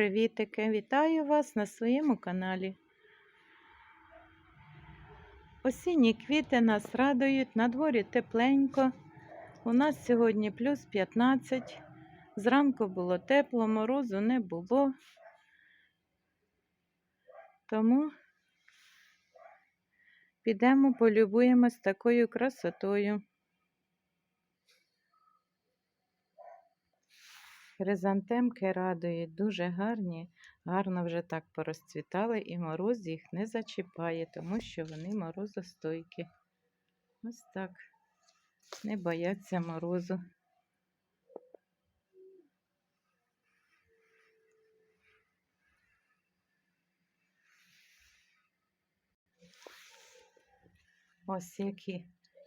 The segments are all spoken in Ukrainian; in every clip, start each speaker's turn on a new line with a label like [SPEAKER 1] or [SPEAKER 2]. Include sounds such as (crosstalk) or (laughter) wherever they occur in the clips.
[SPEAKER 1] привітики! Вітаю вас на своєму каналі. Осінні квіти нас радують, на дворі тепленько. У нас сьогодні плюс 15. Зранку було тепло, морозу не було. Тому підемо полюбуємось такою красотою. Хризантемки радують, дуже гарні, гарно вже так порозцвітали, і мороз їх не зачіпає, тому що вони морозостойкі. Ось так. Не бояться морозу. Ось які,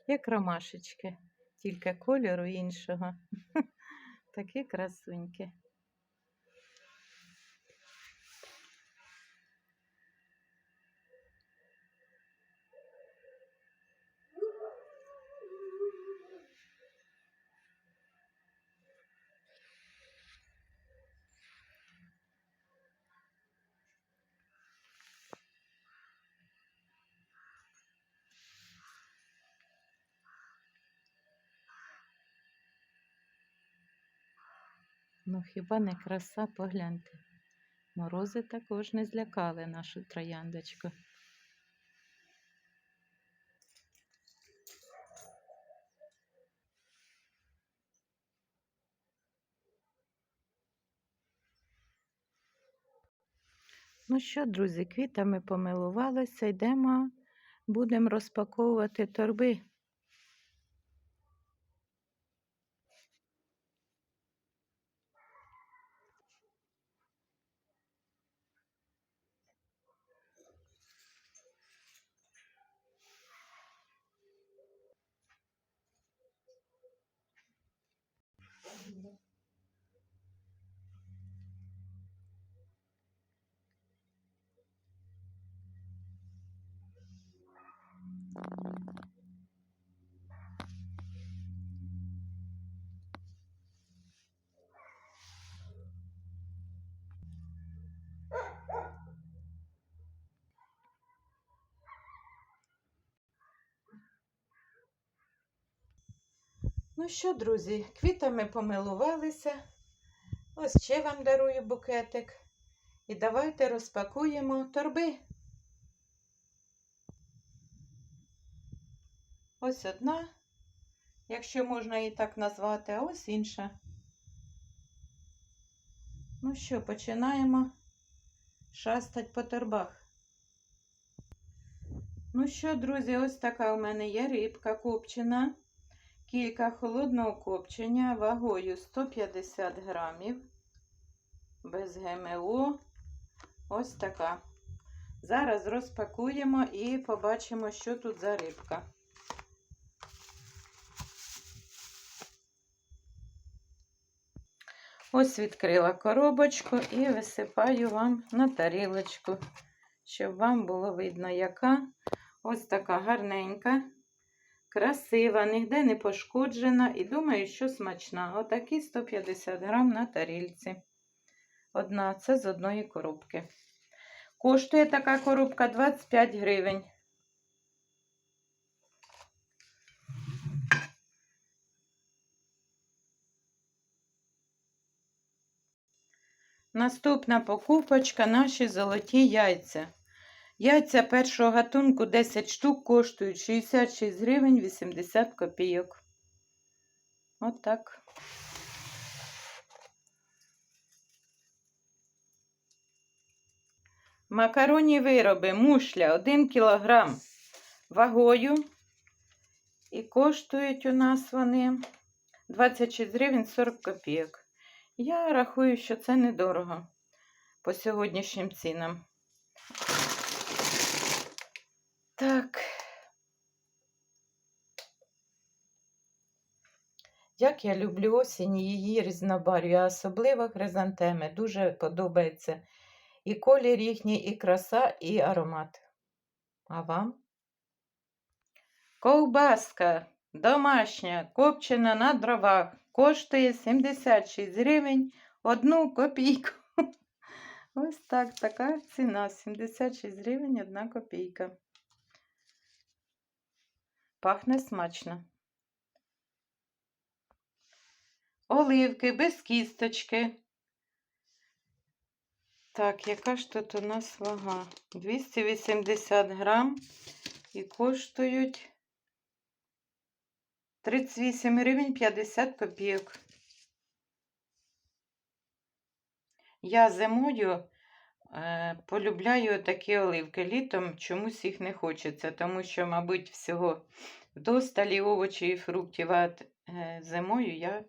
[SPEAKER 1] як ромашечки, тільки кольору іншого. (laughs) Такі красуньки. Ну, хіба не краса, погляньте. Морози також не злякали нашу трояндочку. Ну що, друзі, квітами помилувалися, йдемо, будемо розпаковувати торби. Ну що, друзі, квітами помилувалися. Ось ще вам дарую букетик. І давайте розпакуємо торби. Ось одна, якщо можна її так назвати, а ось інша. Ну що, починаємо шастать по торбах. Ну що, друзі, ось така у мене є рибка копчена. Кілька холодного копчення вагою 150 грамів. Без ГМО. Ось така. Зараз розпакуємо і побачимо, що тут за рибка. Ось відкрила коробочку і висипаю вам на тарілочку, щоб вам було видно, яка ось така гарненька. Красива, ніде не пошкоджена і думаю, що смачна. Отакі 150 грам на тарільці. Одна, це з одної коробки. Коштує така коробка 25 гривень. Наступна покупочка наші золоті яйця. Яйця першого гатунку 10 штук коштують 66 гривень 80 копійок. Отак. Макаронні вироби мушля 1 кг вагою. І коштують у нас вони 26 гривень 40 копійок. Я рахую, що це недорого по сьогоднішнім цінам. Так. Як я люблю осінь її різнобарв'я, а особливо хризантеми. Дуже подобається і колір їхній, і краса, і аромат. А вам? Ковбаска домашня, копчена на дровах, коштує 76 гривень одну копійку. (laughs) Ось так, така ціна 76 гривень 1 копійка. Пахне смачно. Оливки без кісточки. Так, яка ж тут у нас вага? 280 грам і коштують 38 гривень 50 копійок. Я зимою е, полюбляю такі оливки. Літом чомусь їх не хочеться, тому що, мабуть, всього вдосталі овочів і фруктів, а е, зимою я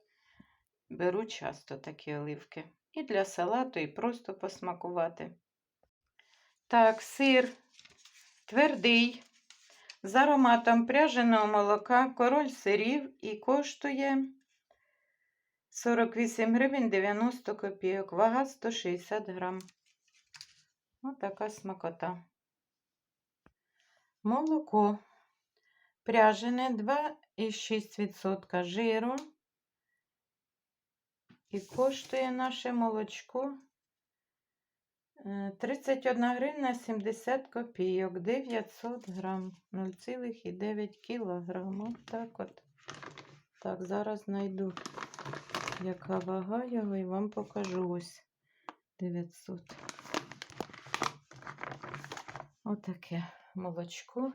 [SPEAKER 1] беру часто такі оливки. І для салату, і просто посмакувати. Так, сир твердий, з ароматом пряженого молока, король сирів і коштує 48 гривень 90 копійок, вага 160 грам. Ось така смакота. Молоко пряжене 2,6% жиру. І коштує наше молочко 31 гривна 70 копійок, 900 грам, 0,9 кілограм. От так от. Так, зараз знайду, яка вага його, і вам покажу ось 900. Отаке молочко.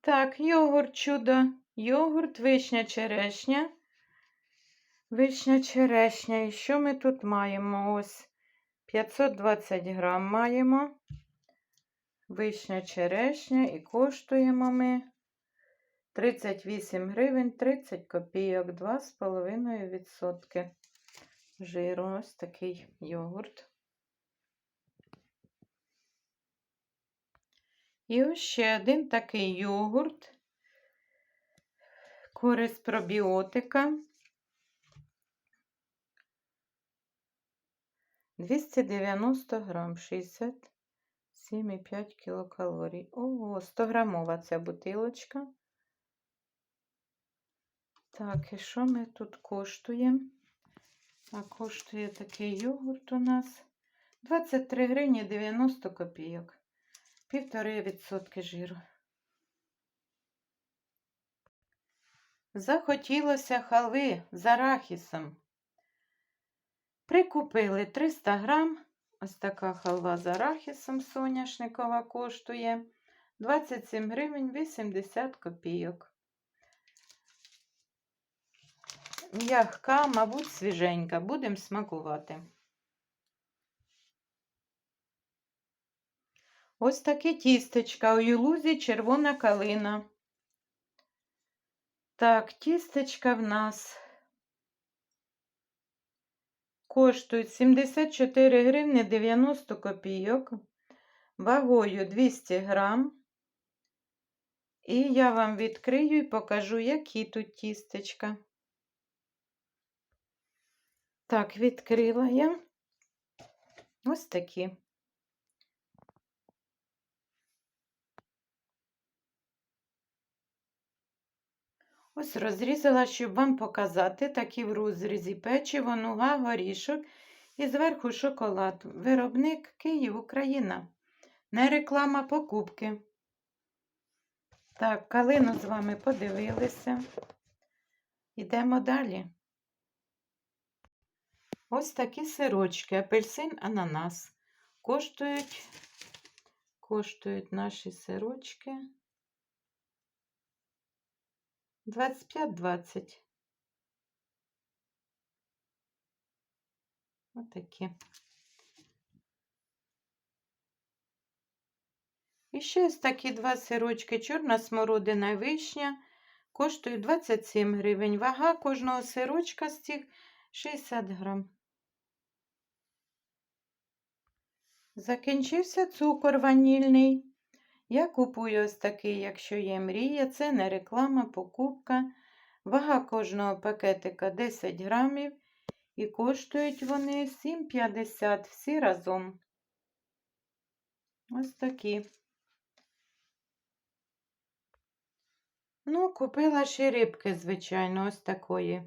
[SPEAKER 1] Так, йогурт чудо. Йогурт, вишня, черешня. Вишня, черешня. І що ми тут маємо? Ось 520 грам маємо. Вишня, черешня. І коштуємо ми 38 гривень 30 копійок, 2,5% жиру. Ось такий йогурт. І ось ще один такий йогурт, користь пробіотика. 290 грам, 67,5 кілокалорій. Ого, 100 грамова ця бутилочка. Так, і що ми тут коштуємо? А коштує такий йогурт у нас 23 гривні 90 копійок. Півтори відсотки жиру. Захотілося халви з арахісом. Прикупили 300 грам. Ось така халва з арахісом соняшникова коштує 27 гривень 80 копійок. М'ягка, мабуть, свіженька. Будемо смакувати. Ось таке тістечка у юлузі червона калина. Так, тістечка в нас коштують 74 гривні 90 копійок, вагою 200 грам. І я вам відкрию і покажу, які тут тістечка. Так, відкрила я ось такі. Ось розрізала, щоб вам показати такі в розрізі печиво, нуга, горішок і зверху шоколад. Виробник Київ, Україна. Не реклама покупки. Так, калину з вами подивилися. Йдемо далі. Ось такі сирочки, апельсин, ананас. Коштують, коштують наші сирочки. 25-20. Отакі. І ще ось такі два сирочки, чорна смородина і вишня, коштують 27 гривень. Вага кожного сирочка з цих 60 грам. Закінчився цукор ванільний. Я купую ось такий, якщо є мрія, це не реклама, покупка. Вага кожного пакетика 10 грамів. І коштують вони 7,50 всі разом. Ось такі. Ну, купила ще рибки, звичайно, ось такої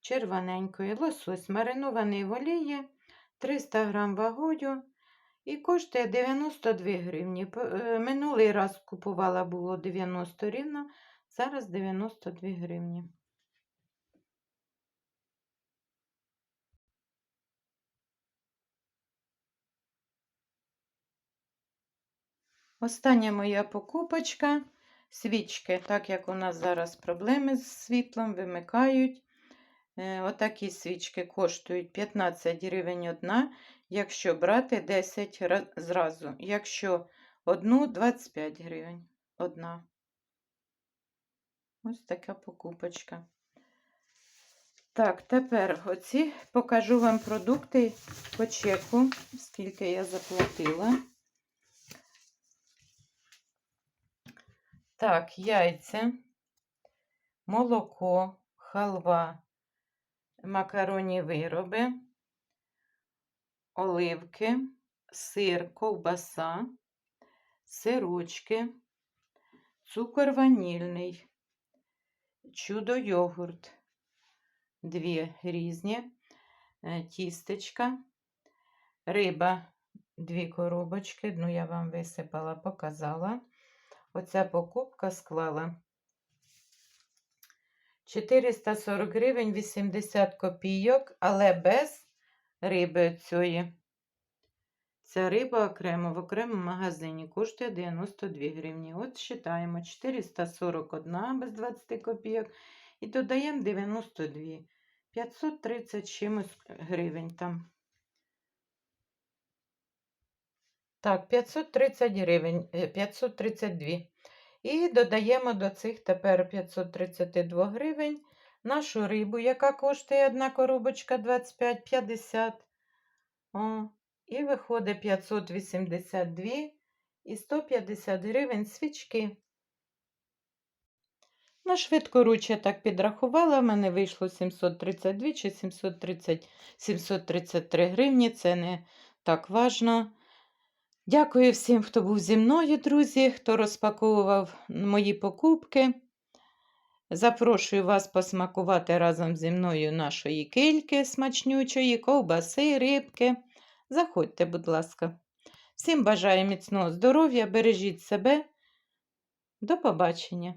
[SPEAKER 1] червоненької. Лосось маринований в олії, 300 грам вагою і коштує 92 гривні. Е, Минулий раз купувала було 90 рівно, зараз 92 гривні. Остання моя покупочка свічки, так як у нас зараз проблеми з світлом, вимикають. Е, Отакі свічки коштують 15 гривень одна, якщо брати 10 зразу. Якщо одну 25 гривень одна. Ось така покупочка. Так, тепер оці покажу вам продукти по чеку, скільки я заплатила. Так, яйця, молоко, халва, макаронні вироби, оливки, сир, ковбаса, сирочки, цукор ванільний, чудо йогурт, дві різні, е, тістечка, риба, дві коробочки, ну я вам висипала, показала. Оця покупка склала 440 гривень 80 копійок, але без риби цієї. Ця риба окремо в окремому магазині коштує 92 гривні. От считаємо 441 без 20 копійок і додаємо 92. 530 чимось гривень там. Так, 530 гривень, е, 532. І додаємо до цих тепер 532 гривень нашу рибу, яка коштує одна коробочка 25,50. О, і виходить 582 і 150 гривень свічки. На швидкоруч я так підрахувала, в мене вийшло 732 чи 730, 733 гривні, це не так важно. Дякую всім, хто був зі мною, друзі, хто розпаковував мої покупки. Запрошую вас посмакувати разом зі мною нашої кильки смачнючої, ковбаси, рибки. Заходьте, будь ласка. Всім бажаю міцного здоров'я, бережіть себе. До побачення!